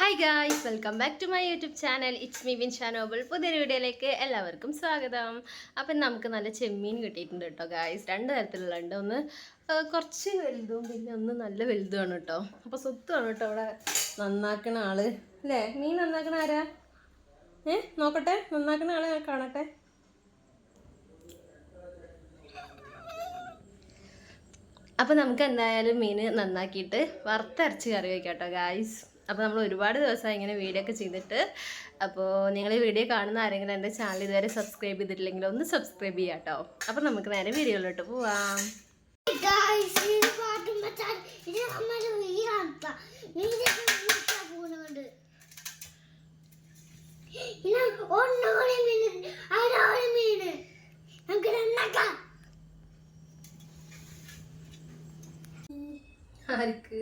Hi guys welcome back to my YouTube channel it's me win ഷാനോബിൾ പുതിയൊരു വീഡിയോയിലേക്ക് എല്ലാവർക്കും സ്വാഗതം. അപ്പം നമുക്ക് നല്ല ചെമ്മീൻ കിട്ടിയിട്ടുണ്ട് കേട്ടോ ഗായ്സ് രണ്ട് തരത്തിലുള്ളുണ്ട് ഒന്ന് കുറച്ച് വലുതും പിന്നെ ഒന്ന് നല്ല വലുതുമാണ് കേട്ടോ. അപ്പോൾ സ്വത്താണ് കേട്ടോ അവിടെ നന്നാക്കണ ആൾ. അല്ലേ? മീൻ നന്നാക്കണ ആരാ? ഏ? നോക്കട്ടെ നന്നാക്കണ ആളെ കാണട്ടെ. അപ്പം നമുക്ക് എന്തായാലും മീൻ നന്നാക്കിയിട്ട് വറുത്തരച്ച് കറി വയ്ക്കാം കേട്ടോ ഗായ്സ് അപ്പോൾ നമ്മൾ ഒരുപാട് ദിവസമായി ഇങ്ങനെ വീഡിയോ ഒക്കെ ചെയ്തിട്ട്. അപ്പോൾ നിങ്ങൾ ഈ വീഡിയോ കാണുന്ന ആരെങ്കിലും എന്റെ ചാനൽ ഇതുവരെ സബ്സ്ക്രൈബ് ചെയ്തിട്ടില്ലെങ്കിൽ ഒന്ന് സബ്സ്ക്രൈബ് ചെയ്യാം കേട്ടോ അപ്പോൾ നമുക്ക് നേരെ വീഡിയോയിലോട്ട് പോവാം. ഒന്നുകൂടി മീൻ നമുക്ക് ആർക്ക്?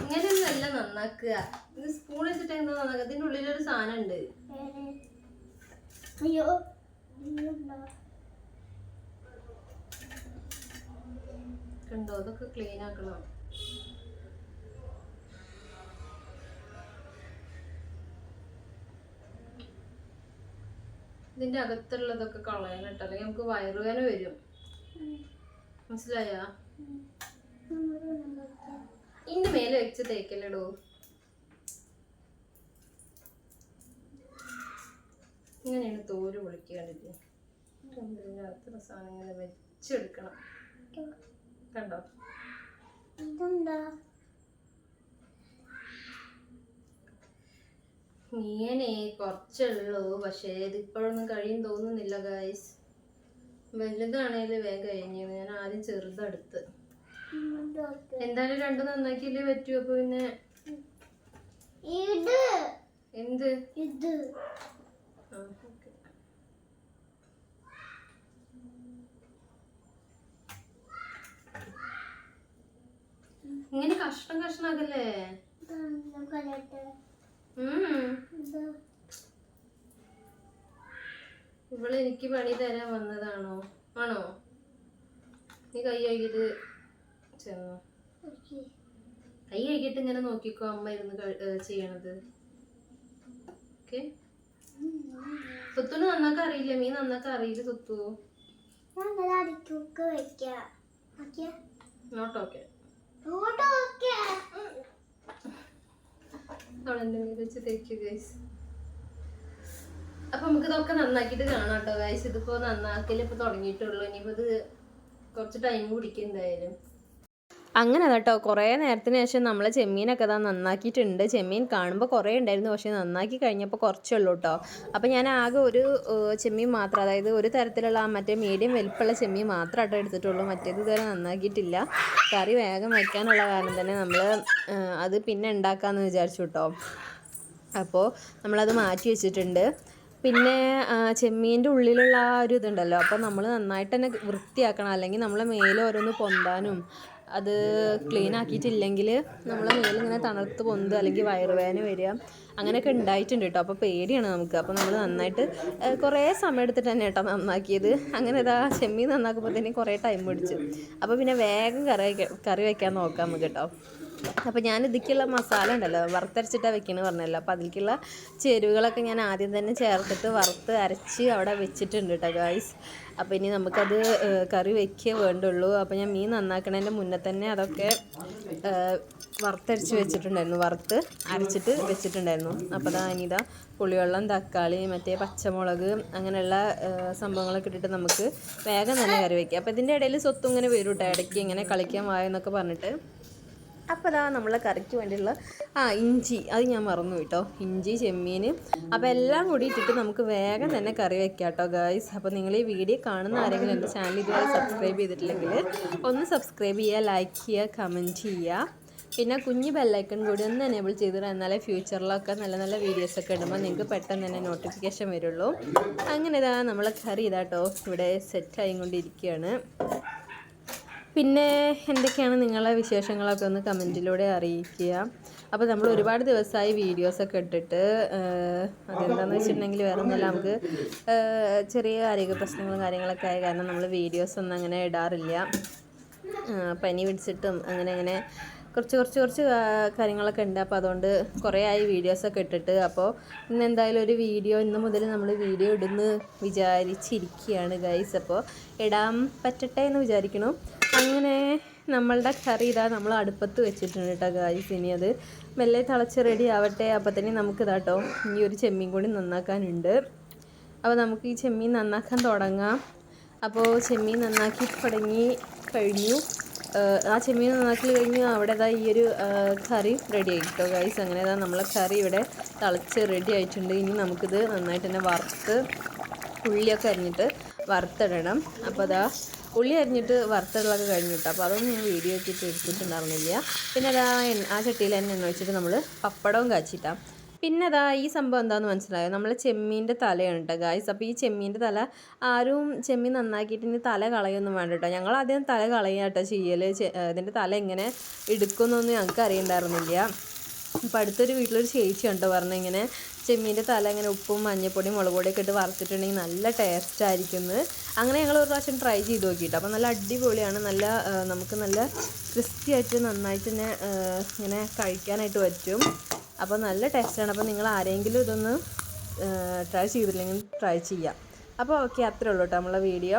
ഇങ്ങനെയൊന്നല്ല നന്നാക്കുക. ഇത് സ്പൂൺ വെച്ചിട്ട് എന്താ നന്നാക്കുക? ഇതിന്റെ ഉള്ളിലൊരു സാധനം ഉണ്ട് അയ്യോ. അതൊക്കെ ക്ലീൻ ആക്കണം. ഇതിന്റെ അകത്തുള്ളതൊക്കെ കളയണം കേട്ടോ. അല്ലെങ്കിൽ നമുക്ക് വയറുവേന വരും. മനസ്സിലായോ? ഇതിന്റെ മേലെ വെച്ച് തേക്കല്ലടോ? ഇങ്ങനെയാണ് തോൽ പൊളിക്കേണ്ടത് ഇതിന്റെ അകത്തുള്ള സാധനം ഇങ്ങനെ വെച്ചെടുക്കണം കണ്ടോ? ഇതെന്താ മീനെ കുറച്ചുള്ളൂ പക്ഷേ ഇതിപ്പോഴൊന്നും കഴിയും തോന്നുന്നില്ല ഗായ്സ് വലുതാണേൽ വേഗം കഴിഞ്ഞു. ഞാൻ ആദ്യം ചെറുതെടുത്ത്. എന്തായാലും രണ്ടും നന്നാക്കിയല്ലേ പറ്റൂ. അപ്പൊ പിന്നെ എന്ത്. ഇങ്ങനെ കഷ്ണം ഇത് ഇവൾ എനിക്ക് പണി തരാൻ വന്നതാണോ? ആണോ? നീ കൈ കഴുകിട്ട് ചെന്നോ. കൈ കഴുകിട്ട് ഇങ്ങനെ നോക്കിക്കോ അമ്മ ഇരുന്ന് ചെയ്യണത്. ഓക്കെ? സുത്തുന് നന്നാക്കാൻ അറിയില്ല? മീൻ നന്നാക്കാൻ അറിയില്ല നോട്ട് ഓക്കെ. അവളെന്റെ മീൻ വെച്ച് ഗൈസ് അപ്പൊ നമുക്ക് ഇതൊക്കെ നന്നാക്കിയിട്ട് കാണാം കേട്ടോ ഗൈസ് ഇതിപ്പോ നന്നാക്കൽ ഇപ്പൊ തുടങ്ങിയിട്ടുള്ളൂ ഇനിയിപ്പോ ഇത് കുറച്ച് ടൈം കുടിക്കും എന്തായാലും. അങ്ങനെ കേട്ടോ കുറേ നേരത്തിന് ശേഷം നമ്മൾ ചെമ്മീനൊക്കെ ഇതാ നന്നാക്കിയിട്ടുണ്ട്. ചെമ്മീൻ കാണുമ്പോൾ കുറേ ഉണ്ടായിരുന്നു പക്ഷേ നന്നാക്കി കഴിഞ്ഞപ്പോൾ കുറച്ചേ ഉള്ളൂ കേട്ടോ അപ്പോൾ ഞാൻ ആകെ ഒരു ചെമ്മീൻ മാത്രം അതായത് ഒരു തരത്തിലുള്ള മറ്റേ മീഡിയം വലിപ്പമുള്ള ചെമ്മീൻ മാത്രം ആട്ടോ എടുത്തിട്ടുള്ളൂ. മറ്റേത് ഇതുവരെ നന്നാക്കിയിട്ടില്ല. കറി വേഗം വയ്ക്കാനുള്ള കാരണം തന്നെ നമ്മൾ അത് പിന്നെ ഉണ്ടാക്കാമെന്ന് വിചാരിച്ചു കേട്ടോ അപ്പോൾ നമ്മളത് മാറ്റി വെച്ചിട്ടുണ്ട്. പിന്നെ ചെമ്മീന്റെ ഉള്ളിലുള്ള ആ ഒരു ഇതുണ്ടല്ലോ. അപ്പോൾ നമ്മൾ നന്നായിട്ട് തന്നെ വൃത്തിയാക്കണം. അല്ലെങ്കിൽ നമ്മളെ മേലെ ഓരോന്ന് പൊന്താനും അത് ക്ലീൻ ആക്കിയിട്ടില്ലെങ്കിൽ നമ്മളെ മേലിങ്ങനെ തണുത്ത് പൊന്ത് അല്ലെങ്കിൽ വയറുവേദന വരിക അങ്ങനെയൊക്കെ ഉണ്ടായിട്ടുണ്ട് കേട്ടോ അപ്പോൾ പേടിയാണ് നമുക്ക്. അപ്പോൾ നമ്മൾ നന്നായിട്ട് കുറേ സമയം എടുത്തിട്ട് തന്നെ കേട്ടോ നന്നാക്കിയത്. അങ്ങനെ ഇതാ ചെമ്മീൻ തന്നെ കുറേ ടൈം പിടിച്ചു. അപ്പോൾ പിന്നെ വേഗം കറി കറി വയ്ക്കാൻ നോക്കാം നമുക്ക് കേട്ടോ അപ്പോൾ ഞാൻ ഇതിക്കുള്ള മസാല ഉണ്ടല്ലോ വറുത്തരച്ചിട്ടാണ് വെക്കണമെന്ന് പറഞ്ഞല്ലോ. അപ്പോൾ അതിലേക്കുള്ള ചേരുവകളൊക്കെ ഞാൻ ആദ്യം തന്നെ ചേർത്തിട്ട് വറുത്ത് അരച്ച് അവിടെ വെച്ചിട്ടുണ്ട് കേട്ടോ ഗായ്സ് അപ്പോൾ ഇനി നമുക്കത് കറി വെക്കേ വേണ്ടുള്ളൂ. അപ്പോൾ ഞാൻ മീൻ നന്നാക്കണതിന്റെ മുന്നേ തന്നെ അതൊക്കെ വറുത്തരച്ച് വെച്ചിട്ടുണ്ടായിരുന്നു. വറുത്ത് അരച്ചിട്ട് വെച്ചിട്ടുണ്ടായിരുന്നു. അപ്പോൾ അതാ ഇനിതാ പുളിവെള്ളം തക്കാളി മറ്റേ പച്ചമുളക് അങ്ങനെയുള്ള സംഭവങ്ങളൊക്കെ ഇട്ടിട്ട് നമുക്ക് വേഗം തന്നെ കറി വയ്ക്കാം അപ്പോൾ ഇതിന്റെ ഇടയിൽ സ്വത്തും ഇങ്ങനെ വരും കേട്ടോ ഇടയ്ക്ക് ഇങ്ങനെ കളിക്കാൻ വായെന്നൊക്കെ പറഞ്ഞിട്ട്. അപ്പോൾ അതാ നമ്മളെ കറിക്ക് വേണ്ടിയുള്ള ആ ഇഞ്ചി. അത് ഞാൻ മറന്നു കേട്ടോ. ഇഞ്ചി ചെമ്മീൻ അപ്പോൾ എല്ലാം കൂടി ഇട്ടിട്ട് നമുക്ക് വേഗം തന്നെ കറി വെക്കാം കേട്ടോ ഗായ്സ് അപ്പോൾ നിങ്ങൾ ഈ വീഡിയോ കാണുന്ന ആരെങ്കിലും എന്റെ ചാനൽ ഇതുവരെ സബ്സ്ക്രൈബ് ചെയ്തിട്ടില്ലെങ്കിൽ ഒന്ന് സബ്സ്ക്രൈബ് ചെയ്യുക ലൈക്ക് ചെയ്യുക കമന്റ് ചെയ്യുക. പിന്നെ കുഞ്ഞ് ബെല്ലൈക്കൺ കൂടി ഒന്ന് എനേബിൾ ചെയ്തിട്ട് എന്നാലേ ഫ്യൂച്ചറിലൊക്കെ നല്ല നല്ല വീഡിയോസൊക്കെ ഇടുമ്പോൾ നിങ്ങൾക്ക് പെട്ടെന്ന് തന്നെ നോട്ടിഫിക്കേഷൻ വരുള്ളൂ. അങ്ങനെ ഇതാ നമ്മളെ കറി ഇതാട്ടോ ഇവിടെ സെറ്റായി കൊണ്ടിരിക്കുകയാണ് പിന്നെ എന്തൊക്കെയാണ് നിങ്ങളെ വിശേഷങ്ങളൊക്കെ ഒന്ന് കമന്റിലൂടെ അറിയിക്കുക. അപ്പോൾ നമ്മൾ ഒരുപാട് ദിവസമായി വീഡിയോസൊക്കെ ഇട്ടിട്ട് അതെന്താണെന്ന് വെച്ചിട്ടുണ്ടെങ്കിൽ വേറെ ഒന്നുമല്ല നമുക്ക് ചെറിയ ആരോഗ്യ പ്രശ്നങ്ങളും കാര്യങ്ങളൊക്കെ ആയ കാരണം നമ്മൾ വീഡിയോസ് ഒന്നും അങ്ങനെ ഇടാറില്ല. പനി പിടിച്ചിട്ടും അങ്ങനെ അങ്ങനെ കുറച്ച് കുറച്ച് കുറച്ച് കാര്യങ്ങളൊക്കെ ഉണ്ട്. അപ്പോൾ അതുകൊണ്ട് കുറേ ആയി വീഡിയോസൊക്കെ ഇട്ടിട്ട് അപ്പോൾ ഇന്ന് എന്തായാലും ഒരു വീഡിയോ ഇന്ന് മുതൽ നമ്മൾ വീഡിയോ ഇടുന്ന് വിചാരിച്ചിരിക്കുകയാണ് ഗൈസ് അപ്പോൾ ഇടാൻ പറ്റട്ടെ എന്ന് വിചാരിക്കണു അങ്ങനെ നമ്മളുടെ കറി ഇതാ നമ്മൾ അടുപ്പത്ത് വെച്ചിട്ടുണ്ട് കേട്ടോ ഗായ്സ് ഇനി അത് മെല്ലെ തിളച്ച് റെഡി ആവട്ടെ. അപ്പോൾ തന്നെ നമുക്ക് ഇതാട്ടോ ഈ ഒരു ചെമ്മീൻ കൂടി നന്നാക്കാനുണ്ട്. അപ്പോൾ നമുക്ക് ഈ ചെമ്മീൻ നന്നാക്കാൻ തുടങ്ങാം. അപ്പോൾ ചെമ്മീൻ നന്നാക്കി തുടങ്ങി കഴിഞ്ഞു. ആ ചെമ്മീൻ നന്നാക്കി കഴിഞ്ഞു. അവിടെ ഇതാ ഈ ഒരു കറി റെഡി ആയി കേട്ടോ ഗൈസ് അങ്ങനെ ഇതാ നമ്മളെ കറി ഇവിടെ തിളച്ച് റെഡി ആയിട്ടുണ്ട്. ഇനി നമുക്കിത് നന്നായിട്ട് തന്നെ വറുത്ത് ഉള്ളിയൊക്കെ അരിഞ്ഞിട്ട് വറുത്തിടണം. അപ്പോൾ അതാ ഉള്ളി അരിഞ്ഞിട്ട് വറുത്തിടലൊക്കെ കഴിഞ്ഞു കേട്ടോ അപ്പോൾ അതൊന്നും ഞാൻ വീഡിയോ ഇട്ടിട്ട് എടുത്തിട്ടുണ്ടായിരുന്നില്ല. പിന്നെ അതാ ആ ചട്ടിയിൽ തന്നെ എണ്ണ വെച്ചിട്ട് നമ്മൾ പപ്പടവും കാച്ചിട്ടാം. പിന്നെ അതാ ഈ സംഭവം എന്താണെന്ന് മനസ്സിലായോ? നമ്മൾ ചെമ്മീന്റെ തലയാണ് കേട്ടോ ഗായ്സ് അപ്പോൾ ഈ ചെമ്മീന്റെ തല ആരും ചെമ്മീൻ നന്നാക്കിയിട്ട് ഇനി തല കളയൊന്നും വേണ്ട കേട്ടോ ഞങ്ങൾ ആദ്യം തല കളയുക കേട്ടോ ചെയ്യൽ ഇതിന്റെ തല എങ്ങനെ എടുക്കുന്നൊന്നും ഞങ്ങൾക്ക് അറിയണ്ടായിരുന്നില്ല. അപ്പോൾ അടുത്തൊരു വീട്ടിലൊരു ചേച്ചി ഉണ്ടോ പറഞ്ഞ ഇങ്ങനെ ചെമ്മീന്റെ തല ഇങ്ങനെ ഉപ്പും മഞ്ഞപ്പൊടിയും മുളക് പൊടിയൊക്കെ ഇട്ട് വറുത്തിട്ടുണ്ടെങ്കിൽ നല്ല ടേസ്റ്റ് ആയിരിക്കും അങ്ങനെ ഞങ്ങൾ ഒരു പ്രാവശ്യം ട്രൈ ചെയ്ത് നോക്കിയിട്ട്. അപ്പോൾ നല്ല അടിപൊളിയാണ്. നല്ല നമുക്ക് നല്ല ക്രിസ്പി ആയിട്ട് നന്നായിട്ട് തന്നെ ഇങ്ങനെ കഴിക്കാനായിട്ട് പറ്റും. അപ്പോൾ നല്ല ടേസ്റ്റാണ് അപ്പോൾ നിങ്ങൾ ആരെങ്കിലും ഇതൊന്ന് ട്രൈ ചെയ്തില്ലെങ്കിൽ ട്രൈ ചെയ്യാം. അപ്പോൾ ഓക്കെ അത്രേ ഉള്ളൂ കേട്ടോ നമ്മളെ വീഡിയോ